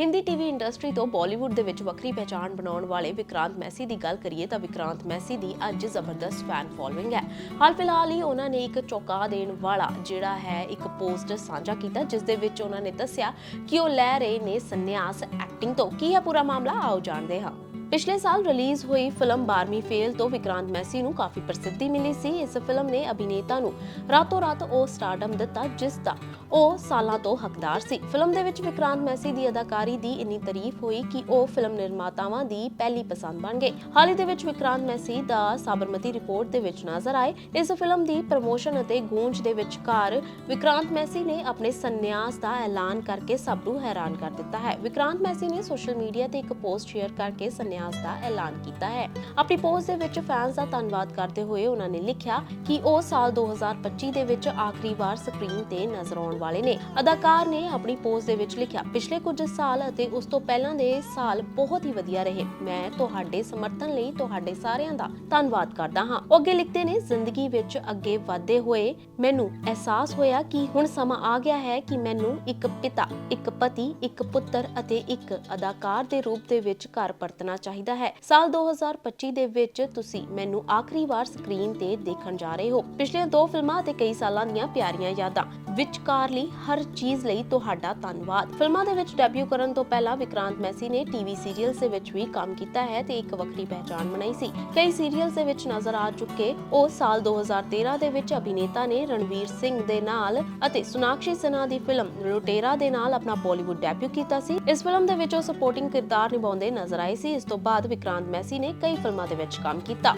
Hindi TV industry ਤੋਂ ਬਾਲੀਵੁੱਡ ਦੇ ਵਿੱਚ ਵੱਖਰੀ ਪਹਿਚਾਣ ਬਣਾਉਣ ਵਾਲੇ ਵਿਕਰਾਂਤ ਮੈਸੀ ਦੀ ਗੱਲ ਕਰੀਏ ਤਾਂ ਵਿਕਰਾਂਤ ਮੈਸੀ ਦੀ ਅੱਜ ਜ਼ਬਰਦਸਤ ਫੈਨ ਫੋਲੋਇੰਗ ਹੈ। ਹਾਲ ਫਿਲਹਾਲ ਹੀ ਉਹਨਾਂ ਨੇ ਇੱਕ ਚੌਕਾ ਦੇਣ ਵਾਲਾ ਜਿਹੜਾ ਹੈ, ਇੱਕ ਪੋਸਟ ਸਾਂਝਾ ਕੀਤਾ, ਜਿਸ ਦੇ ਵਿੱਚ ਉਹਨਾਂ ਨੇ ਦੱਸਿਆ ਕਿ ਉਹ ਲੈ ਰਹੇ ਨੇ ਸੰਨਿਆਸ ਐਕਟਿੰਗ ਤੋਂ। ਕੀ ਹੈ ਪੂਰਾ ਮਾਮਲਾ? ਆਓ ਜਾਣਦੇ ਹਾਂ। ਪਿਛਲੇ ਸਾਲ ਰਿਲੀਜ਼ ਹੋਈ ਫਿਲਮ 12ਵੀਂ ਫੇਲ ਤੋਂ ਵਿਕਰਾਂਤ ਮੈਸੀ ਨੂੰ ਕਾਫੀ ਪ੍ਰਸਿੱਧੀ ਮਿਲੀ ਸੀ। ਇਸ ਫਿਲਮ ਨੇ ਅਭਿਨੇਤਾ ਨੂੰ ਰਾਤੋਂ ਰਾਤ ਉਹ ਸਟਾਰਡਮ ਦਿੱਤਾ, ਜਿਸ ਦਾ ਉਹ ਸਾਲਾਂ ਤੋਂ ਹੱਕਦਾਰ ਸੀ। ਫਿਲਮ ਦੇ ਵਿੱਚ ਵਿਕਰਾਂਤ ਮੈਸੀ ਦੀ ਅਦਾਕਾਰੀ ਦੀ ਇੰਨੀ ਤਾਰੀਫ ਹੋਈ ਕਿ ਉਹ ਫਿਲਮ ਨਿਰਮਾਤਾਵਾਂ ਦੀ ਪਹਿਲੀ ਪਸੰਦ ਬਣ ਗਏ। ਹਾਲ ਹੀ ਦੇ ਵਿੱਚ ਵਿਕਰਾਂਤ ਮੈਸੀ ਦਾ ਸਾਬਰਮਤੀ ਰਿਪੋਰਟ ਦੇ ਵਿੱਚ ਨਜ਼ਰ ਆਏ। ਇਸ ਫਿਲਮ ਦੀ ਪ੍ਰਮੋਸ਼ਨ ਅਤੇ ਗੂੰਜ ਦੇ ਵਿਚਕਾਰ ਵਿਕਰਾਂਤ ਮੈਸੀ ਨੇ ਆਪਣੇ ਸੰਨਿਆਸ ਦਾ ਐਲਾਨ ਕਰਕੇ ਸਭ ਨੂੰ ਹੈਰਾਨ ਕਰ ਦਿੱਤਾ ਹੈ। ਵਿਕਰਾਂਤ ਮੈਸੀ ਨੇ ਸੋਸ਼ਲ ਮੀਡੀਆ ਤੇ ਇੱਕ ਪੋਸਟ ਸ਼ੇਅਰ ਕਰਕੇ ਸੰਨਿਆਸ ਦਾ ਐਲਾਨ ਕੀਤਾ ਹੈ। ਆਪਣੀ ਪੋਸਟ ਦੇ ਵਿੱਚ ਫੈਨਸ ਦਾ ਧੰਨਵਾਦ ਕਰਦੇ ਹੋਏ ਉਹਨਾਂ ਨੇ ਲਿਖਿਆ ਕਿ ਉਹ ਸਾਲ 2025 ਦੇ ਵਿੱਚ ਆਖਰੀ ਵਾਰ ਸਕਰੀਨ ਤੇ ਨਜ਼ਰ ਆਉਣ ਵਾਲੇ ਨੇ। ਅਦਾਕਾਰ ਨੇ ਆਪਣੀ ਪੋਸਟ ਦੇ ਵਿੱਚ ਲਿਖਿਆ, ਪਿਛਲੇ ਕੁਝ ਸਾਲ ਅਤੇ ਉਸ ਤੋਂ ਪਹਿਲਾਂ ਦੇ ਸਾਲ ਬਹੁਤ ਹੀ ਵਧੀਆ ਰਹੇ। ਮੈਂ ਤੁਹਾਡੇ ਸਮਰਥਨ ਲਈ ਤੁਹਾਡੇ ਸਾਰਿਆਂ ਦਾ ਧੰਨਵਾਦ ਕਰਦਾ ਹਾਂ। ਉਹ ਅੱਗੇ ਲਿਖਦੇ ਨੇ, ਜ਼ਿੰਦਗੀ ਵਿੱਚ ਅੱਗੇ ਵਧਦੇ ਹੋਏ ਮੈਨੂੰ ਅਹਿਸਾਸ ਹੋਇਆ ਕਿ ਹੁਣ ਸਮਾਂ ਆ ਗਿਆ ਹੈ ਕਿ ਮੈਨੂੰ ਇੱਕ ਪਿਤਾ, ਇੱਕ ਪਤੀ, ਇੱਕ ਪੁੱਤਰ ਅਤੇ ਇੱਕ ਅਦਾਕਾਰ ਦੇ ਰੂਪ ਦੇ ਵਿੱਚ ਘਰ ਪਰਤਣਾ ਚਾਹੀਦਾ ਹੈ। ਸਾਲ 2025 ਦੇ ਵਿੱਚ ਤੁਸੀਂ ਮੈਨੂੰ ਆਖਰੀ ਵਾਰ ਸਕਰੀਨ ਤੇ ਦੇਖਣ ਜਾ ਰਹੇ ਹੋ। ਪਿਛਲੀਆਂ ਦੋ ਫਿਲਮਾਂ ਅਤੇ ਕਈ ਸਾਲਾਂ ਦੀਆਂ ਪਿਆਰੀਆਂ ਯਾਦਾਂ। ਵਿਚਕਾਰਲੀ ਹਰ ਚੀਜ਼ ਲਈ ਤੁਹਾਡਾ ਧੰਨਵਾਦ। ਫਿਲਮਾਂ ਦੇ ਵਿੱਚ ਡੈਬਿਊ ਕਰਨ ਤੋਂ ਪਹਿਲਾਂ ਵਿਕਰਾਂਤ ਮੈਸੀ ਨੇ ਟੀਵੀ ਸੀਰੀਅਲਸ ਦੇ ਵਿੱਚ ਵੀ ਕੰਮ ਕੀਤਾ ਹੈ ਤੇ ਇੱਕ ਵੱਖਰੀ ਪਹਿਚਾਣ ਬਣਾਈ ਸੀ। ਕਈ ਸੀਰੀਅਲਸ ਦੇ ਵਿੱਚ ਨਜ਼ਰ ਆ ਚੁੱਕੇ। ਉਹ ਸਾਲ 2013 ਦੇ ਵਿੱਚ ਅਭਿਨੇਤਾ ਨੇ ਰਣਵੀਰ ਸਿੰਘ ਦੇ ਨਾਲ ਅਤੇ ਸੁਨਾਕਸ਼ੀ ਸਿਨਹਾ ਦੀ ਫਿਲਮ ਲੁਟੇਰਾ ਦੇ ਨਾਲ ਆਪਣਾ ਬਾਲੀਵੁੱਡ ਡੈਬਿਊ ਕੀਤਾ ਸੀ। ਇਸ ਫਿਲਮ ਦੇ ਵਿੱਚ ਉਹ ਸਪੋਰਟਿੰਗ ਕਿਰਦਾਰ ਨਿਭਾਉਂਦੇ ਨਜ਼ਰ ਆਏ ਸੀ। ਇਸ ਤੋਂ ਬਾਅਦ ਵਿਕਰਾਂਤ ਮੈਸੀ ਨੇ ਕਈ ਫਿਲਮਾਂ ਦੇ ਵਿੱਚ ਕੰਮ ਕੀਤਾ।